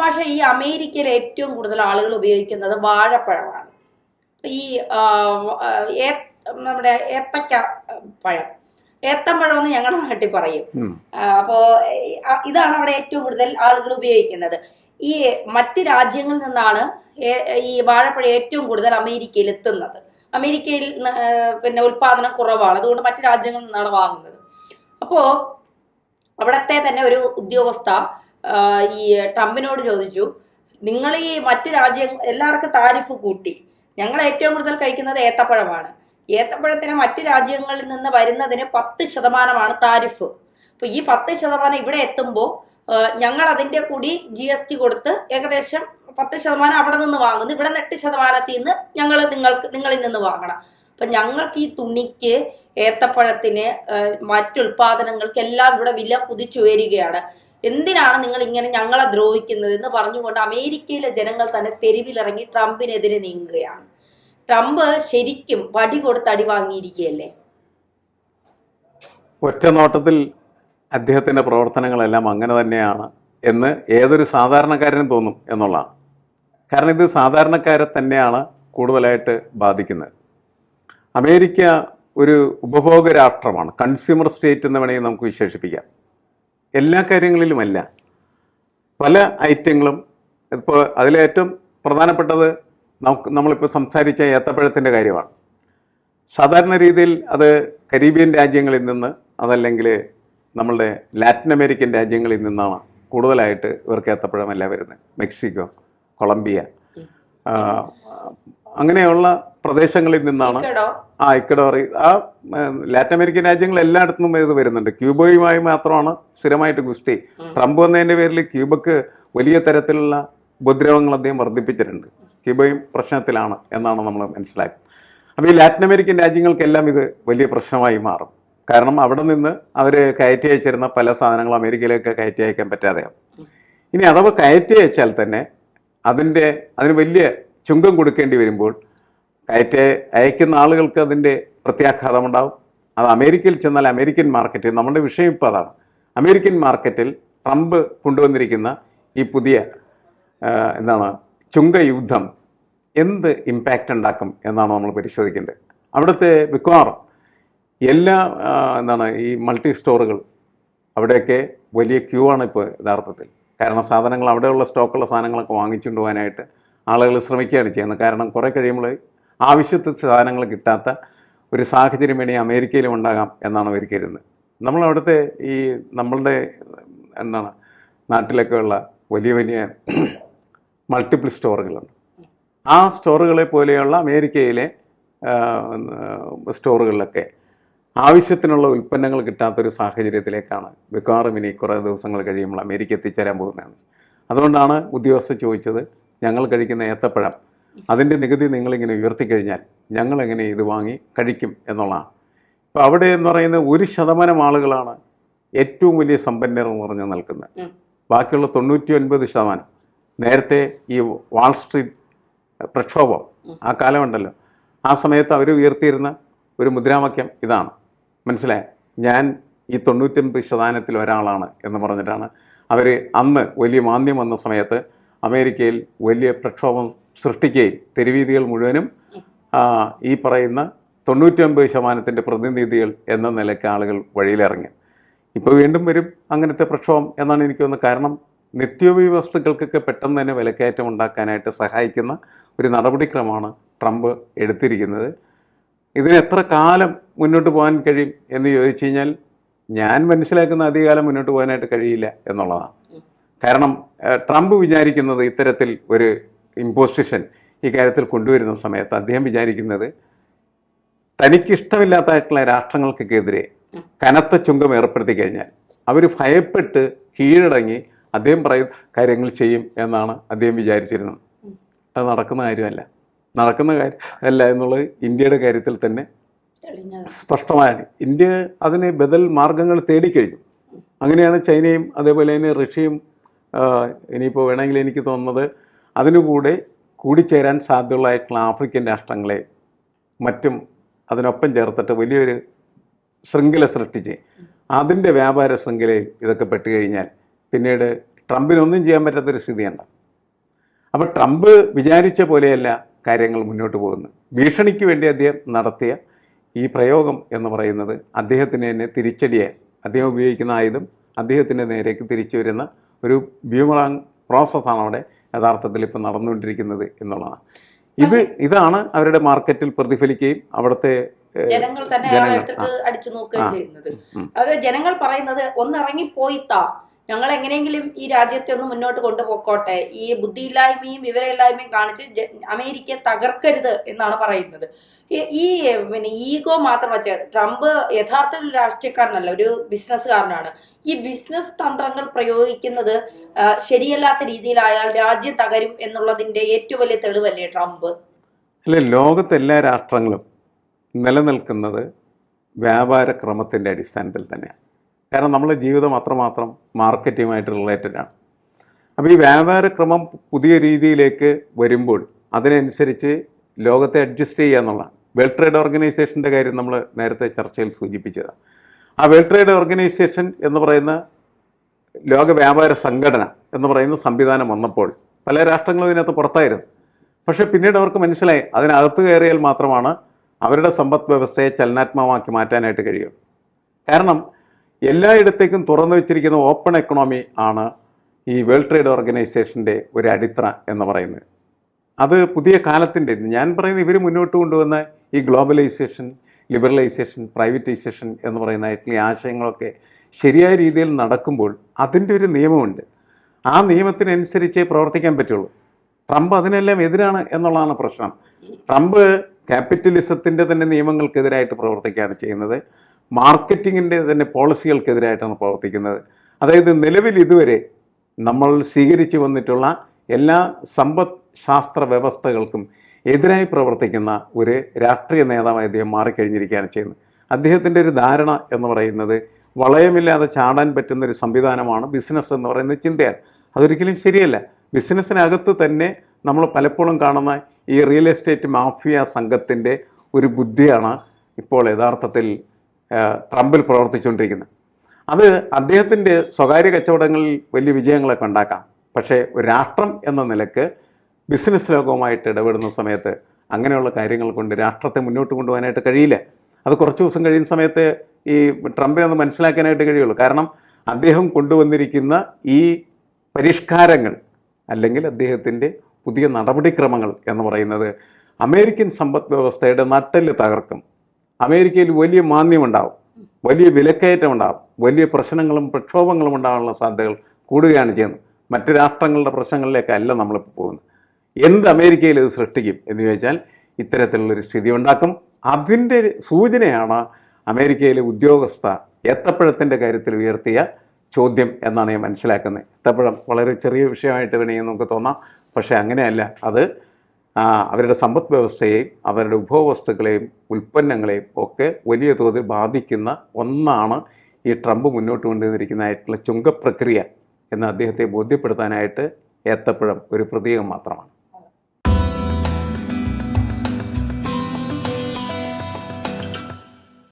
പക്ഷേ ഈ അമേരിക്കയിൽ ഏറ്റവും കൂടുതൽ ആളുകൾ ഉപയോഗിക്കുന്നത് വാഴപ്പഴമാണ്. ഈ നമ്മുടെ ഏത്തക്ക പഴം. ഏത്തമ്പഴം എന്ന് ഞങ്ങളുടെ നാട്ടിൽ പറയും. അപ്പോ ഇതാണ് അവിടെ ഏറ്റവും കൂടുതൽ ആളുകൾ ഉപയോഗിക്കുന്നത്. ഈ മറ്റ് രാജ്യങ്ങളിൽ നിന്നാണ് ഈ വാഴപ്പഴം ഏറ്റവും കൂടുതൽ അമേരിക്കയിൽ എത്തുന്നത്. അമേരിക്കയിൽ പിന്നെ ഉൽപാദനം കുറവാണ്. അതുകൊണ്ട് മറ്റ് രാജ്യങ്ങളിൽ നിന്നാണ് വാങ്ങുന്നത്. അപ്പോ അവിടത്തെ തന്നെ ഒരു ഉദ്യോഗസ്ഥ ഈ ട്രംപിനോട് ചോദിച്ചു നിങ്ങൾ ഈ മറ്റു രാജ്യം എല്ലാവർക്കും താരിഫ് കൂട്ടി. ഞങ്ങൾ ഏറ്റവും കൂടുതൽ കഴിക്കുന്നത് ഏത്തപ്പഴമാണ്. ഏത്തപ്പഴത്തിന് മറ്റു രാജ്യങ്ങളിൽ നിന്ന് വരുന്നതിന് പത്ത് ശതമാനമാണ് താരിഫ്. അപ്പൊ ഈ പത്ത് ശതമാനം ഇവിടെ എത്തുമ്പോൾ ഞങ്ങൾ അതിന്റെ കൂടി ജി എസ് ടി കൊടുത്ത് ഏകദേശം പത്ത് ശതമാനം അവിടെ നിന്ന് വാങ്ങുന്നു. ഇവിടെ നിന്ന് എട്ട് ശതമാനത്തിൽ നിന്ന് ഞങ്ങൾ നിങ്ങൾക്ക് നിങ്ങളിൽ നിന്ന് വാങ്ങണം. അപ്പൊ ഞങ്ങൾക്ക് ഈ തുണിക്ക് ഏത്തപ്പഴത്തിന് മറ്റു മറ്റുൽപാദനങ്ങൾക്ക് എല്ലാം ഇവിടെ വില കുതിച്ചുയരുകയാണ്. എന്തിനാണ് നിങ്ങൾ ഇങ്ങനെ ഞങ്ങളെ ദ്രോഹിക്കുന്നത് എന്ന് പറഞ്ഞുകൊണ്ട് അമേരിക്കയിലെ ജനങ്ങൾ തന്നെ തെരുവിലിറങ്ങി ട്രംപിനെതിരെ നീങ്ങുകയാണ്. ട്രംപ് ശരിക്കും വടി കൊടുത്ത് അടി വാങ്ങിയിരിക്കുകയല്ലേ? ഒറ്റ നോട്ടത്തിൽ അദ്ദേഹത്തിന്റെ പ്രവർത്തനങ്ങളെല്ലാം അങ്ങനെ തന്നെയാണ് എന്ന് ഏതൊരു സാധാരണക്കാരനും തോന്നും എന്നുള്ളതാണ്. കാരണം ഇത് സാധാരണക്കാരെ തന്നെയാണ് കൂടുതലായിട്ട് ബാധിക്കുന്നത്. അമേരിക്ക ഒരു ഉപഭോഗ രാഷ്ട്രമാണ് കൺസ്യൂമർ സ്റ്റേറ്റ് എന്ന് വേണമെങ്കിൽ നമുക്ക് വിശേഷിപ്പിക്കാം. എല്ലാ കാര്യങ്ങളിലുമല്ല. പല ഐറ്റങ്ങളും ഇപ്പോൾ അതിലേറ്റവും പ്രധാനപ്പെട്ടത് നമുക്ക് നമ്മളിപ്പോൾ സംസാരിച്ച ഏത്തപ്പഴത്തിന്റെ കാര്യമാണ്. സാധാരണ രീതിയിൽ അത് കരീബിയൻ രാജ്യങ്ങളിൽ നിന്ന് അതല്ലെങ്കിൽ നമ്മളുടെ ലാറ്റിൻ അമേരിക്കൻ രാജ്യങ്ങളിൽ നിന്നാണ് കൂടുതലായിട്ട് ഇവർക്ക് ഏത്തപ്പഴമല്ല വരുന്നത്. മെക്സിക്കോ കൊളംബിയ അങ്ങനെയുള്ള പ്രദേശങ്ങളിൽ നിന്നാണ് ആ ഇക്കഡോർ ആ ലാറ്റിൻ അമേരിക്കൻ രാജ്യങ്ങൾ എല്ലായിടത്തും ഇത് വരുന്നുണ്ട്. ക്യൂബയുമായി മാത്രമാണ് സ്ഥിരമായിട്ട് ഗുസ്തി. ട്രംപ് വന്നതിന്റെ പേരിൽ ക്യൂബക്ക് വലിയ തരത്തിലുള്ള ഉപദ്രവങ്ങൾ അദ്ദേഹം വർദ്ധിപ്പിച്ചിട്ടുണ്ട്. ക്യൂബയും പ്രശ്നത്തിലാണ് എന്നാണ് നമ്മൾ മനസ്സിലാക്കുന്നത്. അപ്പോൾ ഈ ലാറ്റിൻ അമേരിക്കൻ രാജ്യങ്ങൾക്കെല്ലാം ഇത് വലിയ പ്രശ്നമായി മാറും. കാരണം അവിടെ നിന്ന് അവർ കയറ്റി അയച്ചിരുന്ന പല സാധനങ്ങളും അമേരിക്കയിലേക്ക് കയറ്റി അയക്കാൻ പറ്റാതെയാവും. ഇനി അഥവാ കയറ്റി അയച്ചാൽ തന്നെ അതിന്റെ അതിന് വലിയ ചുങ്കം കൊടുക്കേണ്ടി വരുമ്പോൾ കയറ്റ അയക്കുന്ന ആളുകൾക്ക് അതിന്റെ പ്രത്യാഘാതമുണ്ടാവും അത് അമേരിക്കയിൽ ചെന്നാൽ അമേരിക്കൻ മാർക്കറ്റ് നമ്മുടെ വിഷയം ഇപ്പോൾ അതാണ്. അമേരിക്കൻ മാർക്കറ്റിൽ ട്രംപ് കൊണ്ടുവന്നിരിക്കുന്ന ഈ പുതിയ എന്താണ് ചുങ്ക യുദ്ധം എന്ത് ഇമ്പാക്റ്റ് ഉണ്ടാക്കും എന്നാണ് നമ്മൾ പരിശോധിക്കേണ്ടത്. അവിടുത്തെ മിക്കവാറും എല്ലാ എന്താണ് ഈ മൾട്ടി സ്റ്റോറുകൾ അവിടെയൊക്കെ വലിയ ക്യൂ ആണ് ഇപ്പോൾ യഥാർത്ഥത്തിൽ. കാരണം സാധനങ്ങൾ അവിടെയുള്ള സ്റ്റോക്കുള്ള സാധനങ്ങളൊക്കെ വാങ്ങിച്ചുകൊണ്ട് പോകാനായിട്ട് ആളുകൾ ശ്രമിക്കുകയാണ് ചെയ്യുന്നത്. കാരണം കുറേ കഴിയുമ്പോൾ ആവശ്യത്തെ സാധനങ്ങൾ കിട്ടാത്ത ഒരു സാഹചര്യം വേണി അമേരിക്കയിലും ഉണ്ടാകാം എന്നാണ് അവർ കരുതുന്നത്. നമ്മളവിടുത്തെ ഈ നമ്മളുടെ എന്താണ് നാട്ടിലൊക്കെ ഉള്ള വലിയ വലിയ മൾട്ടിപ്പിൾ സ്റ്റോറുകളുണ്ട്. ആ സ്റ്റോറുകളെ പോലെയുള്ള അമേരിക്കയിലെ സ്റ്റോറുകളിലൊക്കെ ആവശ്യത്തിനുള്ള ഉൽപ്പന്നങ്ങൾ കിട്ടാത്തൊരു സാഹചര്യത്തിലേക്കാണ് മിക്കവാറും ഇനി കുറേ ദിവസങ്ങൾ കഴിയുമ്പോൾ അമേരിക്ക എത്തിച്ചേരാൻ പോകുന്നതാണ് അതുകൊണ്ടാണ് ഉദ്യോഗസ്ഥർ ചോദിച്ചത് ഞങ്ങൾ കഴിക്കുന്ന ഏത്തപ്പഴം അതിന്റെ നികുതി നിങ്ങളിങ്ങനെ ഉയർത്തിക്കഴിഞ്ഞാൽ ഞങ്ങൾ എങ്ങനെ ഇത് വാങ്ങി കഴിക്കും എന്നുള്ളതാണ്. ഇപ്പോൾ അവിടെ എന്ന് പറയുന്ന ഒരു ശതമാനം ആളുകളാണ് ഏറ്റവും വലിയ സമ്പന്നർ എന്ന് പറഞ്ഞ് നിൽക്കുന്നത്. ബാക്കിയുള്ള തൊണ്ണൂറ്റി ഒൻപത് ശതമാനം. നേരത്തെ ഈ വാൾ സ്ട്രീറ്റ് പ്രക്ഷോഭം ആ കാലമുണ്ടല്ലോ. ആ സമയത്ത് അവർ ഉയർത്തിയിരുന്ന ഒരു മുദ്രാവാക്യം ഇതാണ്. മനസ്സിലായ? ഞാൻ ഈ തൊണ്ണൂറ്റൊൻപത് ശതമാനത്തിൽ ഒരാളാണ് എന്ന് പറഞ്ഞിട്ടാണ്. അവർ അന്ന് വലിയ മാന്ദ്യം വന്ന സമയത്ത് അമേരിക്കയിൽ വലിയ പ്രക്ഷോഭം സൃഷ്ടിക്കുകയും തെരുവീതികൾ മുഴുവനും ഈ പറയുന്ന തൊണ്ണൂറ്റൊമ്പത് ശതമാനത്തിന്റെ പ്രതിനിധികൾ എന്ന നിലയ്ക്ക് ആളുകൾ വഴിയിലിറങ്ങി. ഇപ്പോൾ വീണ്ടും വരും അങ്ങനത്തെ പ്രക്ഷോഭം എന്നാണ് എനിക്ക് തോന്നുന്നത്. കാരണം നിത്യോപയോഗ വസ്തുക്കൾക്കൊക്കെ പെട്ടെന്ന് തന്നെ വിലക്കയറ്റം ഉണ്ടാക്കാനായിട്ട് സഹായിക്കുന്ന ഒരു നടപടിക്രമമാണ് ട്രംപ് എടുത്തിരിക്കുന്നത്. ഇതിന് എത്ര കാലം മുന്നോട്ട് പോകാൻ കഴിയും എന്ന് ചോദിച്ചു കഴിഞ്ഞാൽ ഞാൻ മനസ്സിലാക്കുന്ന അധികകാലം മുന്നോട്ട് പോകാനായിട്ട് കഴിയില്ല എന്നുള്ളതാണ്. കാരണം ട്രംപ് വിചാരിക്കുന്നത് ഇത്തരത്തിൽ ഒരു ഇമ്പോസിഷൻ ഈ കാര്യത്തിൽ കൊണ്ടുവരുന്ന സമയത്ത് അദ്ദേഹം വിചാരിക്കുന്നത് തനിക്കിഷ്ടമില്ലാത്തായിട്ടുള്ള രാഷ്ട്രങ്ങൾക്കെതിരെ കനത്ത ചുങ്കം ഏർപ്പെടുത്തി കഴിഞ്ഞാൽ അവർ ഭയപ്പെട്ട് കീഴടങ്ങി അദ്ദേഹം പറയുന്ന കാര്യങ്ങൾ ചെയ്യും എന്നാണ് അദ്ദേഹം വിചാരിച്ചിരുന്നത്. അത് നടക്കുന്ന കാര്യമല്ല. നടക്കുന്ന കാര്യം അല്ല എന്നുള്ളത് ഇന്ത്യയുടെ കാര്യത്തിൽ തന്നെ സ്പഷ്ടമാണ്. ഇന്ത്യ അതിന് ബദൽ മാർഗങ്ങൾ തേടിക്കഴിഞ്ഞു. അങ്ങനെയാണ് ചൈനയും അതേപോലെ തന്നെ റഷ്യയും ഇനിയിപ്പോൾ വേണമെങ്കിൽ എനിക്ക് തോന്നുന്നത് അതിനുകൂടെ കൂടിച്ചേരാൻ സാധ്യതയുള്ളതായിട്ടുള്ള ആഫ്രിക്കൻ രാഷ്ട്രങ്ങളെ മറ്റും അതിനൊപ്പം ചേർത്തിട്ട് വലിയൊരു ശൃംഖല സൃഷ്ടിച്ച് അതിന്റെ വ്യാപാര ശൃംഖലയിൽ ഇതൊക്കെ പെട്ട് കഴിഞ്ഞാൽ പിന്നീട് ട്രംപിനൊന്നും ചെയ്യാൻ പറ്റാത്തൊരു സ്ഥിതിയുണ്ട്. അപ്പോൾ ട്രംപ് വിചാരിച്ച പോലെയല്ല കാര്യങ്ങൾ മുന്നോട്ട് പോകുന്നത്. ഭീഷണിക്ക് വേണ്ടി അദ്ദേഹം നടത്തിയ ഈ പ്രയോഗം എന്ന് പറയുന്നത് അദ്ദേഹത്തിന് തന്നെ തിരിച്ചടിയായി അദ്ദേഹം ഉപയോഗിക്കുന്ന ആയുധം അദ്ദേഹത്തിന്റെ നേരേക്ക് തിരിച്ചു വരുന്ന ഒരു ബ്യൂമറാങ് പ്രോസസ്സാണ് അവിടെ യഥാർത്ഥത്തിൽ ഇപ്പം നടന്നുകൊണ്ടിരിക്കുന്നത് എന്നുള്ളതാണ്. ഇത് ഇതാണ് അവരുടെ മാർക്കറ്റിൽ പ്രതിഫലിക്കുകയും അവിടുത്തെ ജനങ്ങൾ തന്നെ എടുത്തിട്ട് അടിച്ചു നോക്കുകയും ചെയ്യുന്നത്. അത് ജനങ്ങൾ പറയുന്നത് ഒന്നിറങ്ങി ഇറങ്ങിപ്പോയി താ. ഞങ്ങൾ എങ്ങനെയെങ്കിലും ഈ രാജ്യത്തെ ഒന്ന് മുന്നോട്ട് കൊണ്ടുപോക്കോട്ടെ. ഈ ബുദ്ധിയില്ലായ്മയും വിവരമില്ലായ്മയും കാണിച്ച് അമേരിക്കയെ തകർക്കരുത് എന്നാണ് പറയുന്നത്. ഈ- പിന്നെ ഈഗോ മാത്രം വെച്ച് ട്രംപ് യഥാർത്ഥ രാഷ്ട്രീയക്കാരനല്ല ഒരു ബിസിനസ്സുകാരനാണ്. ഈ ബിസിനസ് തന്ത്രങ്ങൾ പ്രയോഗിക്കുന്നത് ശരിയല്ലാത്ത ശരിയല്ലാത്ത രീതിയിലായാൽ രാജ്യം തകരും എന്നുള്ളതിന്റെ ഏറ്റവും വലിയ തെളിവല്ലേ ട്രംപ്? അല്ലെ ലോകത്തെ എല്ലാ രാഷ്ട്രങ്ങളും നിലനിൽക്കുന്നത് വ്യാപാര ക്രമത്തിന്റെ അടിസ്ഥാനത്തിൽ തന്നെയാണ്. കാരണം നമ്മളെ ജീവിതം അത്രമാത്രം മാർക്കറ്റുമായിട്ട് റിലേറ്റഡ് ആണ്. അപ്പോൾ ഈ വ്യാപാര ക്രമം പുതിയ രീതിയിലേക്ക് വരുമ്പോൾ അതിനനുസരിച്ച് ലോകത്തെ അഡ്ജസ്റ്റ് ചെയ്യുക എന്നുള്ളതാണ്. വേൾഡ് ട്രേഡ് ഓർഗനൈസേഷന്റെ കാര്യം നമ്മൾ നേരത്തെ ചർച്ചയിൽ സൂചിപ്പിച്ചതാണ്. ആ വേൾഡ് ട്രേഡ് ഓർഗനൈസേഷൻ എന്ന് പറയുന്ന ലോക വ്യാപാര സംഘടന എന്ന് പറയുന്ന സംവിധാനം വന്നപ്പോൾ പല രാഷ്ട്രങ്ങളും ഇതിനകത്ത് പുറത്തായിരുന്നു. പക്ഷേ പിന്നീട് അവർക്ക് മനസ്സിലായി അതിനകത്ത് കയറിയാൽ മാത്രമാണ് അവരുടെ സമ്പദ് വ്യവസ്ഥയെ ചലനാത്മകമാക്കി മാറ്റാനായിട്ട് കഴിയും കാരണം എല്ലായിടത്തേക്കും തുറന്നു വെച്ചിരിക്കുന്ന ഓപ്പൺ എക്കണോമി ആണ് ഈ വേൾഡ് ട്രേഡ് ഓർഗനൈസേഷന്റെ ഒരു അടിത്തറ എന്ന് പറയുന്നത്. അത് പുതിയ കാലത്തിന്റെ ഞാൻ പറയുന്നത് ഇവർ മുന്നോട്ട് കൊണ്ടുവന്ന ഈ ഗ്ലോബലൈസേഷൻ ലിബറലൈസേഷൻ പ്രൈവറ്റൈസേഷൻ എന്ന് പറയുന്നതായിട്ടുള്ള ഈ ആശയങ്ങളൊക്കെ ശരിയായ രീതിയിൽ നടക്കുമ്പോൾ അതിന്റെ ഒരു നിയമമുണ്ട്. ആ നിയമത്തിനനുസരിച്ചേ പ്രവർത്തിക്കാൻ പറ്റുള്ളൂ. ട്രംപ് അതിനെല്ലാം എതിരാണ് എന്നുള്ളതാണ് പ്രശ്നം. ട്രംപ് ക്യാപിറ്റലിസത്തിന്റെ തന്നെ നിയമങ്ങൾക്കെതിരായിട്ട് പ്രവർത്തിക്കുകയാണ് ചെയ്യുന്നത്. മാർക്കറ്റിങ്ങിന്റെ തന്നെ പോളിസികൾക്കെതിരായിട്ടാണ് പ്രവർത്തിക്കുന്നത്. അതായത് നിലവിൽ ഇതുവരെ നമ്മൾ സ്വീകരിച്ചു വന്നിട്ടുള്ള എല്ലാ സമ്പദ് ശാസ്ത്ര വ്യവസ്ഥകൾക്കും എതിരായി പ്രവർത്തിക്കുന്ന ഒരു രാഷ്ട്രീയ നേതാവായി അദ്ദേഹം മാറിക്കഴിഞ്ഞിരിക്കുകയാണ് ചെയ്യുന്നത്. അദ്ദേഹത്തിന്റെ ഒരു ധാരണ എന്ന് പറയുന്നത് വളയമില്ലാതെ ചാടാൻ പറ്റുന്ന ഒരു സംവിധാനമാണ് ബിസിനസ് എന്ന് പറയുന്ന ചിന്തയാണ്. അതൊരിക്കലും ശരിയല്ല. ബിസിനസ്സിനകത്ത് തന്നെ നമ്മൾ പലപ്പോഴും കാണുന്ന ഈ റിയൽ എസ്റ്റേറ്റ് മാഫിയ സംഘത്തിന്റെ ഒരു ബുദ്ധിയാണ് ഇപ്പോൾ യഥാർത്ഥത്തിൽ ട്രംപിൽ പ്രവർത്തിച്ചുകൊണ്ടിരിക്കുന്നത്. അത് അദ്ദേഹത്തിന്റെ സ്വകാര്യ കച്ചവടങ്ങളിൽ വലിയ വിജയങ്ങളൊക്കെ ഉണ്ടാക്കാം. പക്ഷേ ഒരു രാഷ്ട്രം എന്ന നിലയ്ക്ക് ബിസിനസ് ലോകവുമായിട്ട് ഇടപെടുന്ന സമയത്ത് അങ്ങനെയുള്ള കാര്യങ്ങൾ കൊണ്ട് രാഷ്ട്രത്തെ മുന്നോട്ട് കൊണ്ടുപോകാനായിട്ട് കഴിയില്ല. അത് കുറച്ച് ദിവസം കഴിയുന്ന സമയത്ത് ഈ ട്രംപിനെ ഒന്ന് മനസ്സിലാക്കാനായിട്ട് കഴിയുള്ളൂ. കാരണം അദ്ദേഹം കൊണ്ടുവന്നിരിക്കുന്ന ഈ പരിഷ്കാരങ്ങൾ അല്ലെങ്കിൽ അദ്ദേഹത്തിന്റെ പുതിയ നടപടിക്രമങ്ങൾ എന്ന് പറയുന്നത് അമേരിക്കൻ സമ്പദ് വ്യവസ്ഥയുടെ നട്ടെല്ല് തകർക്കും. അമേരിക്കയിൽ വലിയ മാന്ദ്യമുണ്ടാവും. വലിയ വിലക്കയറ്റം ഉണ്ടാവും വലിയ പ്രശ്നങ്ങളും പ്രക്ഷോഭങ്ങളും ഉണ്ടാകാനുള്ള സാധ്യതകൾ കൂടുകയാണ് ചെയ്യുന്നത്. മറ്റു രാഷ്ട്രങ്ങളുടെ പ്രശ്നങ്ങളിലേക്കല്ല നമ്മളിപ്പോൾ പോകുന്നത്. എന്ത് അമേരിക്കയിൽ ഇത് സൃഷ്ടിക്കും എന്ന് ചോദിച്ചാൽ ഇത്തരത്തിലുള്ളൊരു സ്ഥിതി ഉണ്ടാക്കും അതിന്റെ സൂചനയാണ് അമേരിക്കയിലെ ഉദ്യോഗസ്ഥ ഏത്തപ്പഴത്തിന്റെ കാര്യത്തിൽ ഉയർത്തിയ ചോദ്യം എന്നാണ് ഞാൻ മനസ്സിലാക്കുന്നത്. ഏത്തപ്പഴം വളരെ ചെറിയ വിഷയമായിട്ട് വേണമെങ്കിൽ നമുക്ക് തോന്നാം. പക്ഷേ അങ്ങനെയല്ല. അത് അവരുടെ സമ്പദ് വ്യവസ്ഥയെയും അവരുടെ ഉപഭോഗവസ്തുക്കളെയും ഉൽപ്പന്നങ്ങളെയും ഒക്കെ വലിയ തോതിൽ ബാധിക്കുന്ന ഒന്നാണ് ഈ ട്രംപ് മുന്നോട്ട് കൊണ്ടുവന്നിരിക്കുന്നതായിട്ടുള്ള ചുങ്കപ്രക്രിയ എന്ന് അദ്ദേഹത്തെ ബോധ്യപ്പെടുത്താനായിട്ട് ഏത്തപ്പഴം ഒരു പ്രതീകം മാത്രമാണ്.